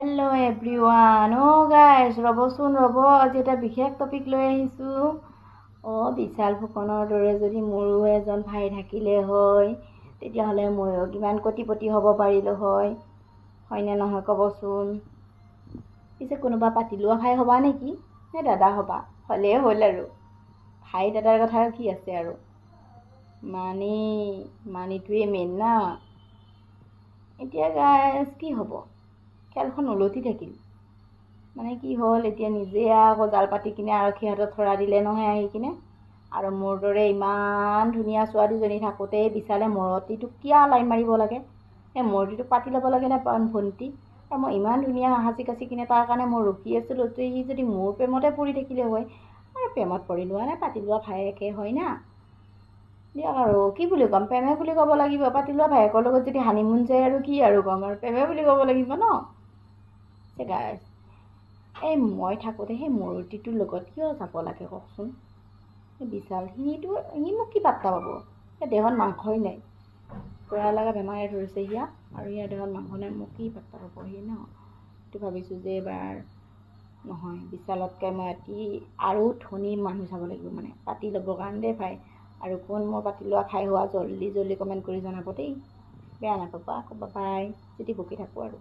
Hello everyone অ' guys ৰ'বচোন ৰ'ব আজি এটা বিশেষ টপিক লৈ আহিছোঁ। অ' বিশাল ফুকনৰ দৰে যদি মোৰো এজন ভাই থাকিলে হয় তেতিয়াহ'লে ময়ো কিমান কোটিপতি হ'ব পাৰিলোঁ হয়। হয়নে নহয় ক'বচোন? পিছে কোনোবা পাতি লোৱা ভাই হ'বা নেকি? নে দাদা হ'বা হ'লেই হ'ল আৰু। ভাই দাদাৰ কথা কি আছে আৰু? মানি মানিটোৱে মেইন না। এতিয়া গাইজ কি হ'ব? খেলখন ওলটি থাকিল। মানে কি হ'ল এতিয়া নিজে আকৌ জাল পাতি কিনে আৰক্ষী হাতত ধৰা দিলে নহয় আহি কিনে। আৰু মোৰ দৰে ইমান ধুনীয়া ছোৱালীজনী থাকোঁতেই বিচাৰে মূৰতিটোক কিয় লাইন মাৰিব লাগে? সেই মূৰতিটোক পাতি ল'ব লাগে নে ভণ্টি? আৰু মই ইমান ধুনীয়া সাঁচি কাচি কিনে তাৰ কাৰণে মই ৰখি আছিলোঁ সি যদি মোৰ প্ৰেমতে পৰি থাকিলে হয় আৰু প্ৰেমত পৰি লোৱা নে পাতি লোৱা ভাই একে হয় না? দিয়ক আৰু কি বুলি ক'ম প্ৰেমে বুলি ক'ব লাগিব পাতি লোৱা ভায়েকৰ লগত যদি হানিমুন যায় আৰু কি আৰু ক'ম আৰু প্ৰেমে বুলি ক'ব লাগিব ন? গাইজ এই মই থাকোঁতে সেই মূৰ্তিটোৰ লগত কিয় যাব লাগে কওকচোন? বিশাল সিটো সি মোক কি পাত্তা পাব? সেই দেহত মাংসই নাই। বেয়া লগা বেমাৰে ধৰিছে সিয়াক আৰু ইয়াৰ দেহত মাংস নাই মোক কি পাত্তা পাব সি ন? সেইটো ভাবিছোঁ যে এইবাৰ নহয় বিশালতকৈ মই অতি আৰু ধনী মানুহ চাব লাগিব মানে পাতি ল'বৰ কাৰণে দেই ভাই। আৰু কোন মোৰ পাতি লোৱা খাই হোৱা জল্দি জল্দি কমেণ্ট কৰি জনাব দেই। বেয়া নাপাবা আকৌ বাই যদি বকি থাকোঁ আৰু।